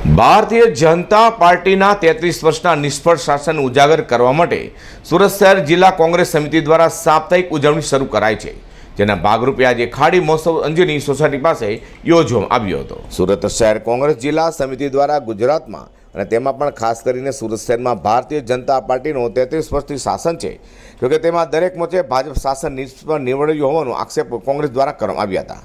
ભારતીય જનતા પાર્ટીના તેત્રીસ વર્ષના નિષ્ફળ શાસન ઉજાગર કરવા માટે સુરત શહેર જિલ્લા કોંગ્રેસ સમિતિ દ્વારા સાપ્તાહિક ઉજવણી શરૂ કરાઈ છે. જેના ભાગરૂપે આજે ખાડી મહોત્સવ અંજની સોસાયટી પાસે યોજવામાં આવ્યો હતો. સુરત શહેર કોંગ્રેસ જિલ્લા સમિતિ દ્વારા ગુજરાતમાં અને તેમાં પણ ખાસ કરીને સુરત શહેરમાં ભારતીય જનતા પાર્ટીનું તેત્રીસ વર્ષથી શાસન છે. જોકે તેમાં દરેક મોચે ભાજપ શાસન નિષ્ફળ નીવડ્યું હોવાનો આક્ષેપ કોંગ્રેસ દ્વારા કરવામાં આવ્યા હતા.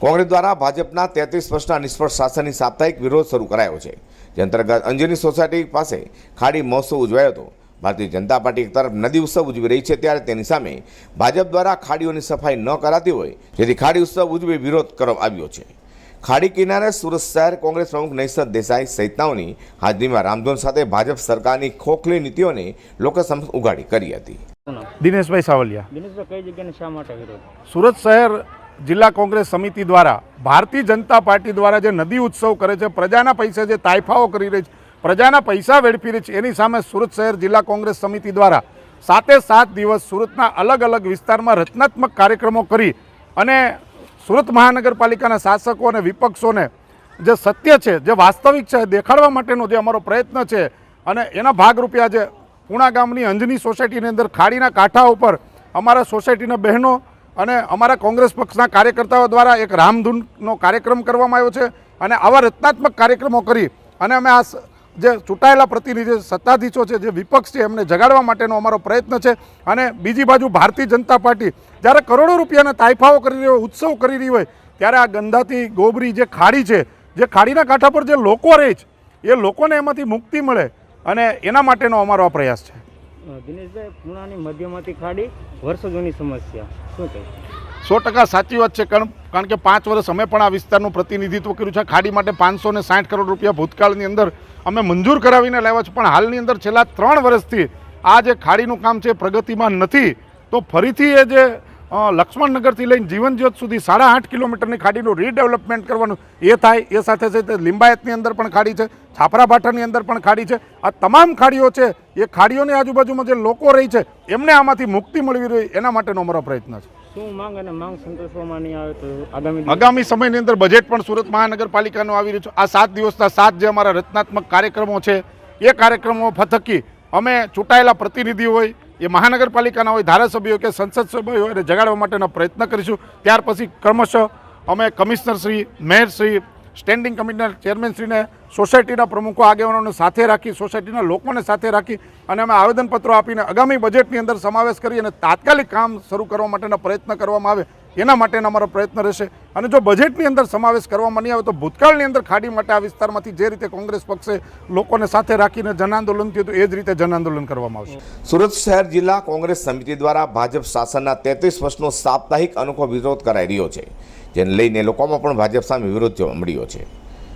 કોંગ્રેસ દ્વારા ભાજપના તેત્રીસ વર્ષના નિષ્ફળ શાસનની સાપ્તાહિક વિરોધ શરૂ કરાયો છે. જે અંતર્ગત અંજની સોસાયટી પાસે ખાડી મહોત્સવ ઉજવાયો હતો. ભારતીય જનતા પાર્ટી એક તરફ નદી ઉત્સવ ઉજવી રહી છે ત્યારે તેની સામે ભાજપ દ્વારા ખાડીઓની સફાઈ ન કરાતી હોય જેથી ખાડી ઉત્સવ ઉજવી વિરોધ કરવામાં આવ્યો છે. ખાડી કિનારે સુરત શહેર કોંગ્રેસ પ્રમુખ નૈસદ દેસાઈ સહિતનાઓની હાજરીમાં રામધૂન સાથે ભાજપ સરકારની ખોખલી નીતિઓને લોકો સમક્ષ ઉગાડી કરી હતી. દિનેશભાઈ સાવલિયા. દિનેશભાઈ કઈ જગ્યાને શા માટે વિરોધ? સુરત શહેર જિલ્લા કોંગ્રેસ સમિતિ દ્વારા ભારતીય જનતા પાર્ટી દ્વારા જે નદી ઉત્સવ કરે છે, પ્રજાના પૈસે જે તાઇફાઓ કરી રહી છે, પ્રજાના પૈસા વેડફી રહી છે, એની સામે સુરત શહેર જિલ્લા કોંગ્રેસ સમિતિ દ્વારા સાતે સાત દિવસ સુરતના અલગ અલગ વિસ્તારમાં રચનાત્મક કાર્યક્રમો કરી અને સુરત મહાનગરપાલિકાના શાસકો અને વિપક્ષોને જે સત્ય છે, જે વાસ્તવિક છે દેખાડવા માટેનો જે અમારો પ્રયત્ન છે અને એના ભાગરૂપે આજે પૂણા ગામની અંજની સોસાયટીની અંદર ખાડીના કાંઠા ઉપર અમારા સોસાયટીના બહેનો અને અમારા કોંગ્રેસ પક્ષના કાર્યકર્તાઓ દ્વારા એક રામધૂનનો કાર્યક્રમ કરવામાં આવ્યો છે અને આવા રચનાત્મક કાર્યક્રમો કરી અને અમે આ જે ચૂંટાયેલા પ્રતિનિધિ સત્તાધીશો છે, જે વિપક્ષ છે, એમને જગાડવા માટેનો અમારો પ્રયત્ન છે અને બીજી બાજુ ભારતીય જનતા પાર્ટી જ્યારે કરોડો રૂપિયાના તાઇફાઓ કરી રહી હોય, ઉત્સવ કરી રહી હોય, ત્યારે આ ગંદાથી ગોબરી જે ખાડી છે, જે ખાડીના કાંઠા પર જે લોકો રહે છે, એ લોકોને એમાંથી મુક્તિ મળે અને એના માટેનો અમારો આ પ્રયાસ છે. દિનેશભાઈ, પૂણાની મધ્યમાંથી ખાડી વર્ષો જૂની સમસ્યા. સો ટકા સાચી વાત છે, કારણ કે પાંચ વર્ષ અમે પણ આ વિસ્તારનું પ્રતિનિધિત્વ કર્યું છે. ખાડી માટે પાંચસો ને સાઠ કરોડ રૂપિયા ભૂતકાળની અંદર અમે મંજૂર કરાવીને લાવ્યા છે. પણ હાલની અંદર છેલ્લા ત્રણ વર્ષથી આ જે ખાડીનું કામ છે પ્રગતિમાં નથી. તો ફરીથી એ જે લક્ષ્મણનગરથી લઈને જીવનજ્યોત સુધી સાડા આઠ કિલોમીટરની ખાડીનું રીડેવલપમેન્ટ કરવાનું એ થાય. એ સાથે સાથે લિંબાયતની અંદર પણ ખાડી છે છાપરા ભાટાની અંદર પણ ખાડી છે. આ તમામ ખાડીઓ છે એ ખાડીઓની આજુબાજુમાં જે લોકો રહી છે એમને આમાંથી મુક્તિ મળવી રહી એના માટેનો અમારો પ્રયત્ન છે. આગામી સમયની અંદર બજેટ પણ સુરત મહાનગરપાલિકાનું આવી રહ્યું છે. આ સાત દિવસના સાત જે અમારા રચનાત્મક કાર્યક્રમો છે એ કાર્યક્રમો થકી અમે ચૂંટાયેલા પ્રતિનિધિ હોય એ મહાનગરપાલિકાના હોય, ધારાસભ્યો કે સંસદ સભ્યો હોય, એને જગાડવા માટેનો પ્રયત્ન કરીશું. ત્યાર પછી ક્રમશઃ અમે કમિશનરશ્રી મેયરશ્રી સ્ટેન્ડિંગ કમિટીના ચેરમેનશ્રીને સોસાયટીના પ્રમુખો આગેવાનોને સાથે રાખી, સોસાયટીના લોકોને સાથે રાખી અને અમે આવેદનપત્રો આપીને આગામી બજેટની અંદર સમાવેશ કરી અને તાત્કાલિક કામ શરૂ કરવા માટેના પ્રયત્ન કરવામાં આવે, એના માટેના અમારો પ્રયત્ન રહેશે. અને જો બજેટની અંદર સમાવેશ કરવામાં નહીં આવે તો ભૂતકાળની અંદર ખાડી માટે આ વિસ્તારમાંથી જે રીતે કોંગ્રેસ પક્ષે લોકોને સાથે રાખીને જનાંદોલન થયું હતું, એ જ રીતે જનાંદોલન કરવામાં આવશે. સુરત શહેર જિલ્લા કોંગ્રેસ સમિતિ દ્વારા ભાજપ શાસનના તેત્રીસ વર્ષનો સાપ્તાહિક અનોખો વિરોધ કરાઈ રહ્યો છે, જેને લઈને લોકોમાં પણ ભાજપ સામે વિરોધ જોવા મળ્યો છે.